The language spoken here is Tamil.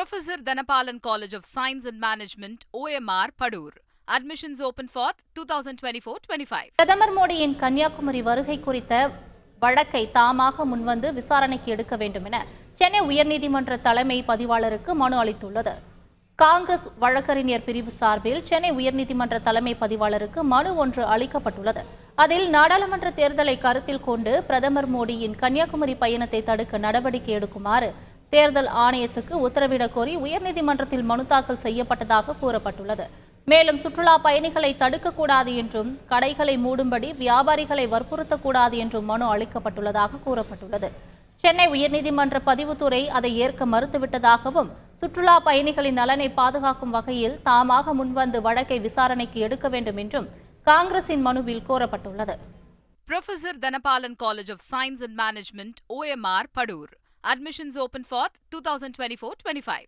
Professor Dhanapalan College of Science and Management, OMR, Padur. Admissions open for 2024-25. பிரதமர் மோடியின் கன்னியாகுமரி வருகை குறித்த வழக்கை தாமாக முன்வந்து விசாரணைக்கு எடுக்க வேண்டும் என சென்னை உயர்நீதிமன்ற தலைமை பதிவாளருக்கு மனு அளித்துள்ளது காங்கிரஸ் வழக்கறிஞர் பிரிவு சார்பில் சென்னை உயர்நீதிமன்ற தலைமை பதிவாளருக்கு மனு ஒன்று அளிக்கப்பட்டுள்ளது அதில் நாடாளுமன்ற தேர்தலை கருத்தில் கொண்டு பிரதமர் மோடியின் கன்னியாகுமரி பயணத்தை தடுக்க நடவடிக்கை எடுக்குமாறு தேர்தல் ஆணையத்துக்கு உத்தரவிடக் கோரி உயர்நீதிமன்றத்தில் மனு தாக்கல் செய்யப்பட்டதாக கூறப்பட்டுள்ளது. மேலும் சுற்றுலா பயணிகளை தடுக்கக்கூடாது என்றும் கடைகளை மூடும்படி வியாபாரிகளை வற்புறுத்தக்கூடாது என்றும் மனு அளிக்கப்பட்டுள்ளதாக கூறப்பட்டுள்ளது. சென்னை உயர்நீதிமன்ற பதிவுத்துறை அதை ஏற்க மறுத்துவிட்டதாகவும் சுற்றுலா பயணிகளின் நலனை பாதுகாக்கும் வகையில் தாமாக முன்வந்து வழக்கை விசாரணைக்கு எடுக்க வேண்டும் என்றும் காங்கிரசின் மனுவில் கோரப்பட்டுள்ளது. Professor Dhanapalan college of science and management OMR Padur Admissions open for 2024-25.